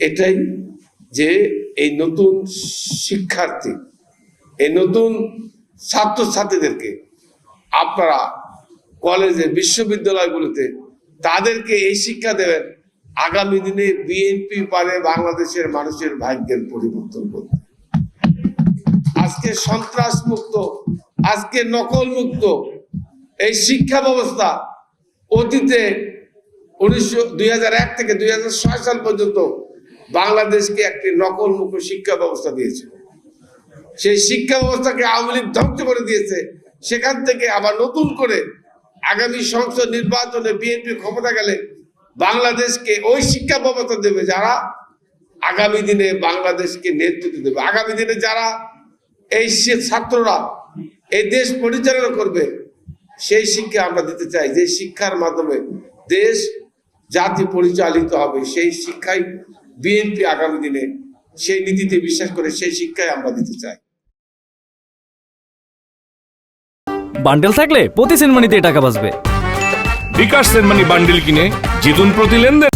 এটাই যে এই নতুন শিক্ষার্থী, এই নতুন ছাত্রছাত্রীদেরকে আপনারা কলেজে, বিশ্ববিদ্যালয়গুলোতে তাদেরকে এই শিক্ষা দেবেন। আগামী দিনে বিএনপি পারে বাংলাদেশের মানুষের ভাগ্যের পরিবর্তন করতে। আজকে সন্ত্রাস মুক্ত আজকে নকল মুক্ত এই শিক্ষা ব্যবস্থা অতীতে উনিশশো, দুই থেকে দুই হাজার ছয় সাল পর্যন্ত বাংলাদেশকে একটি নকল মুক্ত শিক্ষা ব্যবস্থা দিয়েছিল সেই শিক্ষা ব্যবস্থাকে আওয়ামী লীগ ধ্বংস করে দিয়েছে। সেখান থেকে আবার নতুন করে আগামী সংসদ নির্বাচনে বিএনপি ক্ষমতা গেলে বাংলাদেশকে ওই শিক্ষা ব্যবস্থা দেবে যারা আগামী দিনে বাংলাদেশকে নেতৃত্ব দেবে। আগামী দিনে যারা এই ছাত্ররা, এই দেশ পরিচালনা করবে, সেই শিক্ষা আমরা দিতে চাই। যে শিক্ষার মাধ্যমে দেশ জাতি পরিচালিত হবে, সেই শিক্ষাই বিএনপি আগামী দিনে সেই নীতিতে বিশ্বাস করে সেই শিক্ষায় আমরা দিতে চাই। বান্ডেল থাকলে প্রতি সেনমানিতে টাকা বাঁচবে। বিকাশ সেনমানি বান্ডেল কিনে জিতুন প্রতি লেনদেন।